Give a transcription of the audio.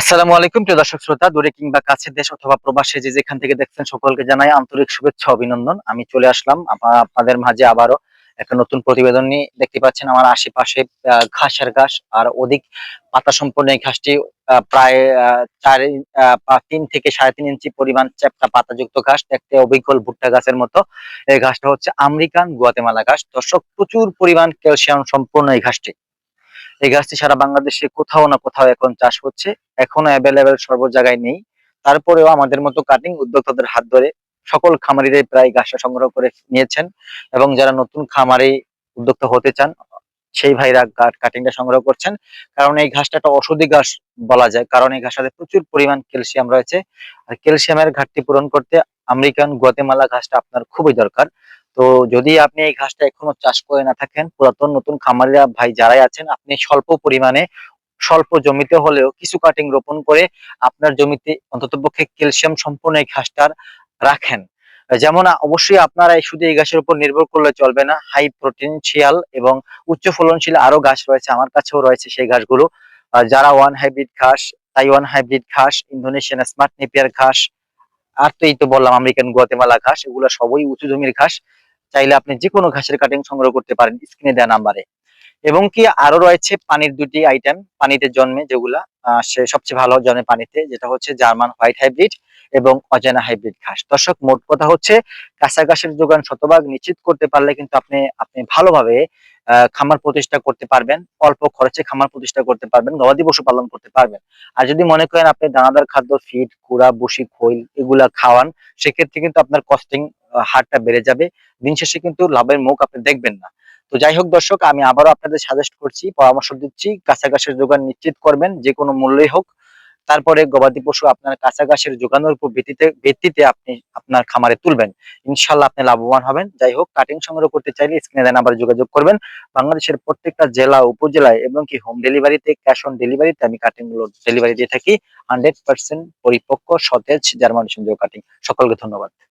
আসসালামু আলাইকুম, প্রিয় দর্শক শ্রোতা। দূরে কিংবা কাছের দেশ অথবা প্রবাসে যে যেখান থেকে দেখছেন সকলকে জানাই আন্তরিক শুভেচ্ছা, অভিনন্দন। আমি চলে আসলাম। আপনা- আপনাদের মাঝে আবারও একটা নতুন প্রতিবেদন নিয়ে দেখতে পাচ্ছেন আমার আশেপাশে ঘাসের ঘাস। আর অধিক পাতা সম্পন্ন এই ঘাসটি প্রায় চার তিন থেকে সাড়ে তিন ইঞ্চি পরিমাণ চ্যাপ্টা পাতাযুক্ত ঘাস। দেখতে অবিকল ভুট্টা গাছের মতো। এই ঘাসটা হচ্ছে আমেরিকান গুয়াতেমালা ঘাস। দর্শক, প্রচুর পরিমাণ ক্যালসিয়াম সম্পূর্ণ এই ঘাসটি। এই গাছটি সারা বাংলাদেশে কোথাও না কোথাও এখন চাষ হচ্ছে, এখনও অ্যাভেলেবেল সর্ব জায়গায় নেই। তারপরেও আমাদের মতো কাটিং উদ্যোক্তাদের হাত ধরে সকল খামারিরাই প্রায় গাছটা সংগ্রহ করে নিয়েছেন এবং যারা নতুন খামারে উদ্যোক্তা হতে চান, সেই ভাইরা কাটিংটা সংগ্রহ করছেন। কারণ এই ঘাসটা একটা ঔষধি ঘাস বলা যায়, কারণ এই ঘাসটাতে প্রচুর পরিমাণ ক্যালসিয়াম রয়েছে। আর ক্যালসিয়ামের ঘাটতি পূরণ করতে আমেরিকান গুয়াতেমালা ঘাসটা আপনার খুবই দরকার। তো যদি আপনি এই ঘাসটা এখনও চাষ করে না থাকেন, পুরাতন নতুন খামারিরা ভাই যারাই আছেন, আপনি স্বল্প পরিমাণে স্বল্প জমিতে হলেও কিছু কাটিং রোপণ করে আপনার জমিতে অন্ততপক্ষে ক্যালসিয়াম সম্পূর্ণ এই ঘাসটার রাখেন। যেমন অবশ্যই আপনারা শুধু এই ঘাসের উপর নির্ভর করলে চলবে না। হাই প্রোটিনশিয়াল এবং উচ্চ ফলনশীল আরও ঘাস রয়েছে, আমার কাছেও রয়েছে সেই ঘাসগুলো। যারা ওয়ান হাইব্রিড ঘাস তাইওয়ান হাইব্রিড ঘাস ইন্দোনেশিয়ান স্মার্ট নেপিয়ার ঘাস আর তো এই তো বললাম আমেরিকান, গুয়াতেমালা ঘাস, এগুলো সবই উঁচু জমির ঘাস। চাইলে আপনি যে কোনো ঘাসের কাটিং সংগ্রহ করতে পারেন স্ক্রিনে দেওয়া নাম্বারে এবং কি আরও রয়েছে পানির দুটি আইটেম পানিতে জন্মে যেগুলা সে সবচেয়ে ভালো জন্মে পানিতে, যেটা হচ্ছে জার্মান হোয়াইট হাইব্রিড এবং অজানা হাইব্রিড ঘাস। দর্শক, মোট কথা হচ্ছে কাঁচা ঘাসের যোগান শতভাগ নিশ্চিত করতে পারলে কিন্তু আপনি আপনি ভালোভাবে খামার প্রতিষ্ঠা করতে পারবেন, অল্প খরচে খামার প্রতিষ্ঠা করতে পারবেন, গবাদি পশু পালন করতে পারবেন। আর যদি মনে করেন আপনি দানাদার খাদ্য ফিড কুড়া, বসি, খৈল এগুলা খাওয়ান, সেক্ষেত্রে কিন্তু আপনার কস্টিং হারটা বেড়ে যাবে। দিন শেষে কিন্তু লাভের মুখ আপনি দেখবেন না। তো যাই হোক দর্শক, আমি আবারও আপনাদের সাজেস্ট করছি, পরামর্শ দিচ্ছি ঘাসের যোগান নিশ্চিত করবেন যে কোনো মূল্যই হোক। তারপরে গবাদি পশু আপনার কাছাকাছির যোগানোর উপর ভিত্তিতে ভিত্তিতে আপনি আপনার খামারে তুলবেন। ইনশাল্লাহ আপনি লাভবান হবেন। যাই হোক কাটিং সংগ্রহ করতে চাইলে স্ক্রিনে দেন আবার যোগাযোগ করবেন। বাংলাদেশের প্রত্যেকটা জেলা, উপজেলায় এবং কি হোম ডেলিভারিতে ক্যাশ অন ডেলিভারিতে আমি কাটিংগুলো ডেলিভারি দিয়ে থাকি। হান্ড্রেড পার্সেন্ট পরিপক্ক, সতেজ জার্মানি সংযোগ কাটিং সকলকে ধন্যবাদ।